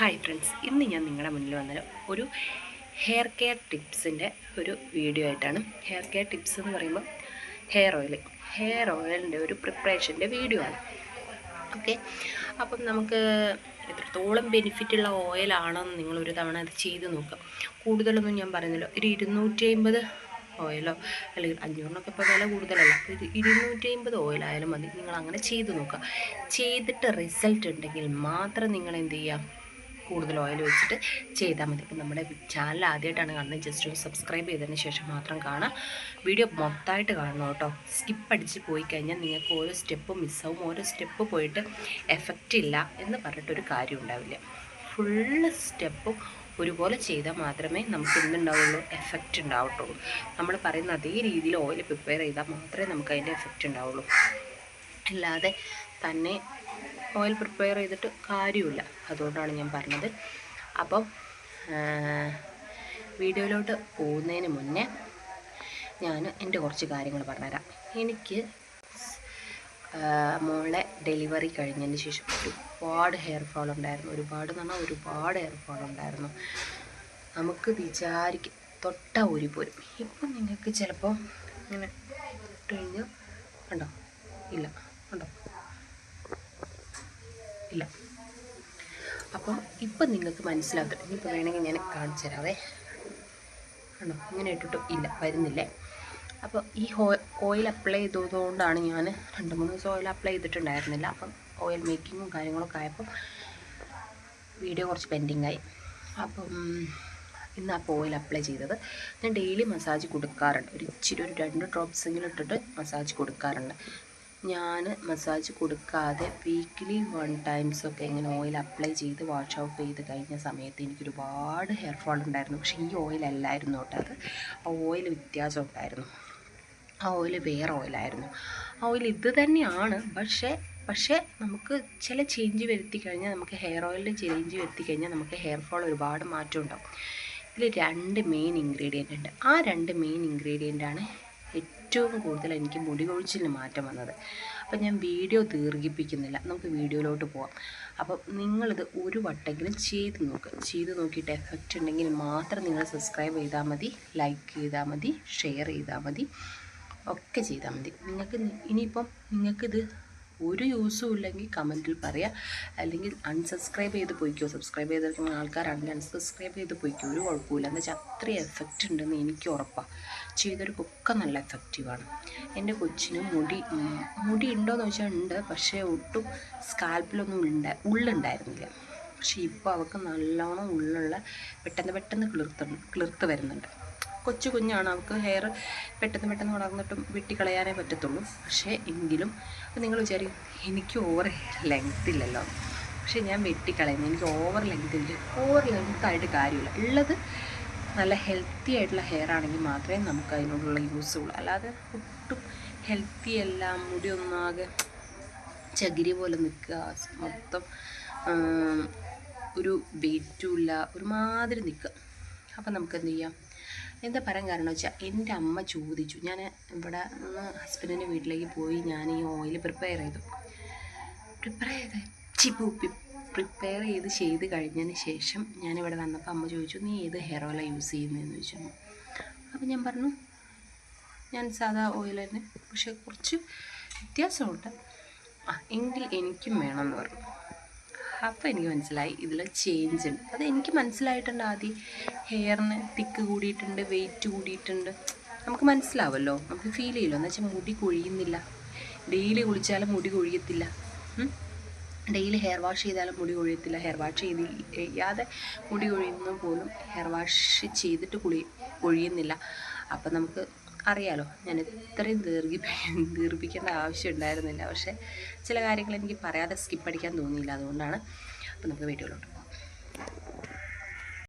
Hi friends ഇന്ന് ഞാൻ നിങ്ങളുടെ മുന്നിൽ വന്നത് ഒരു ഹെയർ കെയർ ടിപ്സിന്റെ ഒരു വീഡിയോ ആയിട്ടാണ്. ഹെയർ കെയർ ടിപ്സ് എന്ന് പറയുമ്പോൾ ഹെയർ ഓയിൽ ഹെയർ ഓയിലിന്റെ ഒരു പ്രിപ്പറേഷന്റെ വീഡിയോ ആണ്. ഓക്കെ അപ്പം നമുക്ക് എത്രത്തോളം ബെനിഫിറ്റ് ഉള്ള ഓയിലാണെന്ന് നിങ്ങളൊരു തവണ അത് ചെയ്ത് നോക്കാം കൂടുതലൊന്നും ഞാൻ പറയുന്നില്ല. ഒരു ഇരുന്നൂറ്റി അമ്പത് ഓയിലോ അല്ലെങ്കിൽ അഞ്ഞൂറിനൊക്കെ ഇപ്പോൾ വില കൂടുതലല്ല. അപ്പോൾ ഇത് ഇരുന്നൂറ്റി അമ്പത് ഓയിലായാലും മതി. നിങ്ങൾ അങ്ങനെ ചെയ്ത് നോക്കുക. ചെയ്തിട്ട് റിസൾട്ട് ഉണ്ടെങ്കിൽ മാത്രം നിങ്ങൾ എന്ത് ചെയ്യാം കൂടുതൽ ഓയിൽ വെച്ചിട്ട് ചെയ്താൽ മതി. അപ്പം നമ്മുടെ ചാനൽ ആദ്യമായിട്ടാണ് കാണുന്നത്. ജസ്റ്റ് ഒന്ന് സബ്സ്ക്രൈബ് ചെയ്തതിന് ശേഷം മാത്രം കാണാം വീഡിയോ മൊത്തമായിട്ട് കാണണം കേട്ടോ. സ്കിപ്പ് അടിച്ച് പോയി കഴിഞ്ഞാൽ നിങ്ങൾക്ക് ഓരോ സ്റ്റെപ്പ് മിസ്സാവും ഓരോ സ്റ്റെപ്പ് പോയിട്ട് എഫക്റ്റ് ഇല്ല എന്ന് പറഞ്ഞിട്ടൊരു കാര്യം ഉണ്ടാവില്ല. ഫുള്ള് സ്റ്റെപ്പും ഒരുപോലെ ചെയ്താൽ മാത്രമേ നമുക്ക് എന്തുണ്ടാവുള്ളൂ? എഫക്റ്റ് ഉണ്ടാവട്ടുള്ളൂ നമ്മൾ പറയുന്ന അതേ രീതിയിൽ ഓയിൽ പ്രിപ്പയർ ചെയ്താൽ മാത്രമേ നമുക്ക് അതിന്റെ എഫക്റ്റ് ഉണ്ടാവുള്ളൂ. അല്ലാതെ തന്നെ ഓയിൽ പ്രിപ്പയർ ചെയ്തിട്ട് കാര്യമില്ല. അതുകൊണ്ടാണ് ഞാൻ പറഞ്ഞത്. അപ്പം വീഡിയോയിലോട്ട് പോകുന്നതിന് മുന്നേ ഞാൻ എന്റെ കുറച്ച് കാര്യങ്ങൾ പറഞ്ഞുതരാം. എനിക്ക് മോളെ ഡെലിവറി കഴിഞ്ഞതിന് ശേഷം ഒരുപാട് ഹെയർ ഫോൾ ഉണ്ടായിരുന്നു. ഒരുപാട് എന്ന് പറഞ്ഞാൽ ഒരുപാട് ഹെയർ ഫോൾ ഉണ്ടായിരുന്നു. നമുക്ക് വിചാരിക്കും തൊട്ട ഒരു പോരും. ഇപ്പം നിങ്ങൾക്ക് ചിലപ്പോൾ ഇങ്ങനെ ഇട്ട് കഴിഞ്ഞാൽ ഉണ്ടോ ഇല്ല. ഉണ്ടോ ഇല്ല. അപ്പം ഇപ്പം നിങ്ങൾക്ക് മനസ്സിലാകട്ടെ. ഇനിയിപ്പോൾ വേണമെങ്കിൽ ഞാൻ കാണിച്ചു തരാവേ. ആണോ ഇങ്ങനെ ഇട്ടിട്ടും ഇല്ല. വരുന്നില്ലേ? അപ്പോൾ ഈ ഓയിൽ അപ്ലൈ ചെയ്തതുകൊണ്ടാണ് ഞാൻ രണ്ട് മൂന്ന് ദിവസം ഓയിൽ അപ്ലൈ ചെയ്തിട്ടുണ്ടായിരുന്നില്ല. അപ്പം ഓയിൽ മേക്കിങ്ങും കാര്യങ്ങളൊക്കെ ആയപ്പം വീഡിയോ കുറച്ച് പെൻഡിങ് ആയി അപ്പം ഇന്ന് അപ്പോൾ ഓയിൽ അപ്ലൈ ചെയ്തത്. ഞാൻ ഡെയിലി മസാജ് കൊടുക്കാറുണ്ട്. ഒരു ഇച്ചിരി ഒരു രണ്ട് ഡ്രോപ്സ് എങ്കിലും ഇട്ടിട്ട് മസാജ് കൊടുക്കാറുണ്ട്. ഞാൻ മസാജ് കൊടുക്കാതെ വീക്ക്ലി വൺ ടൈംസ് ഒക്കെ ഇങ്ങനെ ഓയിൽ അപ്ലൈ ചെയ്ത് വാഷ് ഔട്ട് ചെയ്ത് കഴിഞ്ഞ സമയത്ത് എനിക്ക് ഒരുപാട് ഹെയർ ഫോൾ ഉണ്ടായിരുന്നു. പക്ഷേ ഈ ഓയിൽ അല്ലായിരുന്നു കേട്ടോ അത്. ആ ഓയിൽ വ്യത്യാസം ഉണ്ടായിരുന്നു. ആ ഓയിൽ വേറെ ഓയിലായിരുന്നു ആ ഓയിൽ ഇത് തന്നെയാണ്. പക്ഷേ പക്ഷേ നമുക്ക് ചില ചേഞ്ച് വരുത്തി കഴിഞ്ഞാൽ നമുക്ക് ഹെയർ ഓയിലിന്റെ ചേഞ്ച് വരുത്തി കഴിഞ്ഞാൽ നമുക്ക് ഹെയർ ഫോൾ ഒരുപാട് മാറ്റം ഉണ്ടാകും ഇതിൽ രണ്ട് മെയിൻ ഇൻഗ്രീഡിയന്റ് ഉണ്ട്. ആ രണ്ട് മെയിൻ ഇൻഗ്രീഡിയന്റാണ് ഏറ്റവും കൂടുതൽ എനിക്ക് മുടി കൊഴിച്ചിലിന് മാറ്റം വന്നത്. അപ്പം ഞാൻ വീഡിയോ ദീർഘിപ്പിക്കുന്നില്ല. നമുക്ക് വീഡിയോയിലോട്ട് പോവാം. അപ്പം നിങ്ങളിത് ഒരു വട്ടെങ്കിലും ചെയ്ത് നോക്കുക ചെയ്ത് നോക്കിയിട്ട് എഫക്റ്റ് ഉണ്ടെങ്കിൽ മാത്രം നിങ്ങൾ സബ്സ്ക്രൈബ് ചെയ്താൽ മതി ലൈക്ക് ചെയ്താൽ മതി ഷെയർ ചെയ്താൽ മതി ഒക്കെ ചെയ്താൽ മതി. നിങ്ങൾക്ക് ഇനിയിപ്പം നിങ്ങൾക്കിത് ഒരു യൂസും ഇല്ലെങ്കിൽ കമന്റിൽ പറയാം. അല്ലെങ്കിൽ അൺസബ്സ്ക്രൈബ് ചെയ്ത് പോയിക്കോ. സബ്സ്ക്രൈബ് ചെയ്തിരിക്കുന്ന ആൾക്കാരാണെങ്കിൽ അൺസബ്സ്ക്രൈബ് ചെയ്ത് പോയിക്കോ. ഒരു കുഴപ്പമില്ല. എന്ന് വെച്ചാൽ അത്രയും എഫക്റ്റ് ഉണ്ടെന്ന് എനിക്ക് ഉറപ്പാണ് ചെയ്തവർക്കൊക്കെ നല്ല എഫക്റ്റീവാണ് എന്റെ കൊച്ചിന് മുടി മുടി ഉണ്ടോയെന്ന് വെച്ചാൽ ഉണ്ട്. പക്ഷേ ഒട്ടും സ്കാൽപ്പിലൊന്നും ഉണ്ട ഉള്ളുണ്ടായിരുന്നില്ല. പക്ഷേ ഇപ്പോൾ അവൾക്ക് നല്ലോണം ഉള്ളുള്ള പെട്ടെന്ന് പെട്ടെന്ന് കിളിർത്ത് കിളിർത്ത് വരുന്നുണ്ട്. കൊച്ചു കുഞ്ഞാണ്. അവൾക്ക് ഹെയർ പെട്ടെന്ന് പെട്ടെന്ന് വളർന്നിട്ടും വെട്ടിക്കളയാനേ പറ്റത്തുള്ളൂ. പക്ഷേ എങ്കിലും അപ്പോൾ നിങ്ങൾ വിചാരിക്കും എനിക്ക് ഓവർ ലെങ്ത് ഇല്ലല്ലോ. പക്ഷേ ഞാൻ വെട്ടിക്കളയുന്നു. എനിക്ക് ഓവർ ലെങ്ത് ഇല്ല. ഓവർ ലെങ്ത് ആയിട്ട് കാര്യമില്ല. ഉള്ളത് നല്ല ഹെൽത്തി ആയിട്ടുള്ള ഹെയർ ആണെങ്കിൽ മാത്രമേ നമുക്ക് അതിനോടുള്ള യൂസ് ഉള്ളൂ. അല്ലാതെ ഒട്ടും ഹെൽത്തി അല്ല. മുടി ഒന്നാകെ ചകിരി പോലെ നിൽക്കുക. മൊത്തം ഒരു വെയിറ്റുമില്ല ഒരുമാതിരി നിൽക്കുക. അപ്പം നമുക്ക് എന്ത് ചെയ്യാം? എന്താ പറയാൻ കാരണം വെച്ചാൽ എന്റെ അമ്മ ചോദിച്ചു. ഞാൻ ഇവിടെ നിന്ന് ഹസ്ബൻഡിന്റെ വീട്ടിലേക്ക് പോയി ഞാൻ ഈ ഓയിൽ പ്രിപ്പയർ ചെയ്തു. പ്രിപ്പയർ ചെയ്ത് ചിപ്പൂപ്പി പ്രിപ്പയർ ചെയ്ത് ചെയ്ത് കഴിഞ്ഞതിന് ശേഷം ഞാനിവിടെ വന്നപ്പോൾ അമ്മ ചോദിച്ചു നീ ഏത് ഹെയർ ഓയിലാണ് യൂസ് ചെയ്യുന്നതെന്ന് ചോദിച്ചു അപ്പോൾ ഞാൻ പറഞ്ഞു ഞാൻ സാധാ ഓയിൽ തന്നെ പക്ഷേ കുറച്ച് വ്യത്യാസമുണ്ട്. ആ എങ്കിൽ എനിക്കും വേണമെന്ന് പറഞ്ഞു. അപ്പോൾ എനിക്ക് മനസ്സിലായി. ഇതിൽ ചേഞ്ച് ഉണ്ട്. അത് എനിക്ക് മനസ്സിലായിട്ടുണ്ട് ആദ്യം. ഹെയറിന് തിക്ക് കൂടിയിട്ടുണ്ട് വെയിറ്റ് കൂടിയിട്ടുണ്ട്. നമുക്ക് മനസ്സിലാവല്ലോ. നമുക്ക് ഫീൽ ചെയ്യുമല്ലോ എന്ന് വെച്ചാൽ മുടി കൊഴിയുന്നില്ല. ഡെയിലി കുളിച്ചാലും മുടി കൊഴിയത്തില്ല. ഡെയിലി ഹെയർ വാഷ് ചെയ്താലും മുടി കൊഴിയത്തില്ല. ഹെയർ വാഷ് ചെയ്ത് ചെയ്യാതെ മുടി കൊഴിയുന്ന പോലും ഹെയർ വാഷ് ചെയ്തിട്ട് കുളി കൊഴിയുന്നില്ല. അപ്പം നമുക്ക് അറിയാലോ ഞാൻ ഇത്രയും ദീർഘി ദീർഘിപ്പിക്കേണ്ട ആവശ്യം ഉണ്ടായിരുന്നില്ല. പക്ഷേ ചില കാര്യങ്ങൾ എനിക്ക് പറയാതെ സ്കിപ്പ് അടിക്കാൻ തോന്നിയില്ല. അതുകൊണ്ടാണ് അപ്പോൾ നമുക്ക് വീഡിയോയിലോട്ട് പോകാം.